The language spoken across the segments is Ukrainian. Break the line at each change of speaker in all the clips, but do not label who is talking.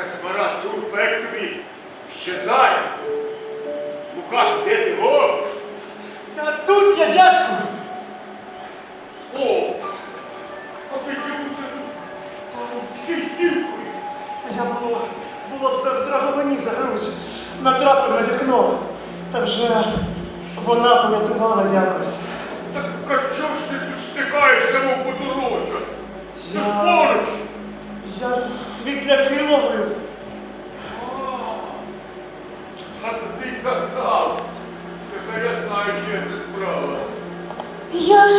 яка смара, цур, пек тобі, щезай. Лукаш, де ти? О! Та тут я,
дядьку. О! А ти чому це тут? Та ну, з дівкою. Та
я
було,
було все в
за загруз. Натрапив на вікно. Та вже вона порятувала якось. Так качо ж ти чия.
Я ж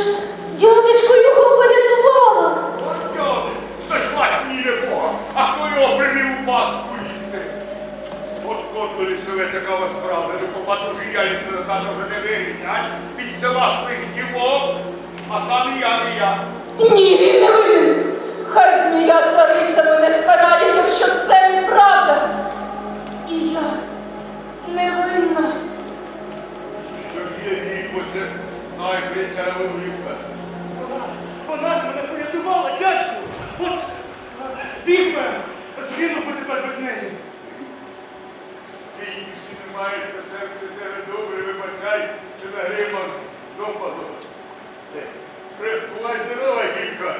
дядечко його порятувала.
От дяди, знайшлась мені не Бога, а хто його привів у пастку їсти? От котло лісове така вас правда, до попаду жия лісове хата вже не виріться, аж під села своїх дівок, а сам і я не я.
Ні, він не винен. Хай змія цариця мене скарає, якщо це
криця Велика.
Вона, вона ж мене порятувала, дядьку. От бігме, згинув би тепер без неї.
Ти інші не маєш на серці тебе добре, вибачай, що на гримах з опадом. Приховай здорова, тільки.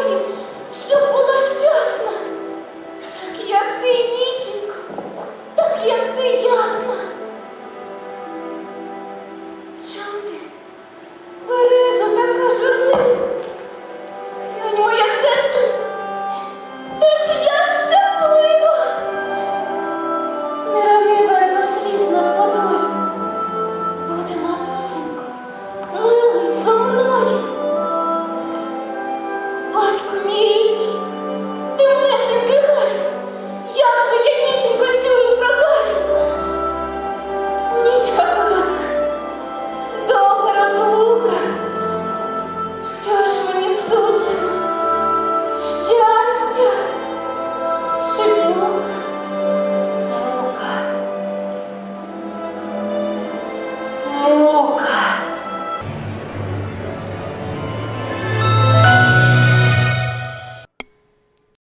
বুঝি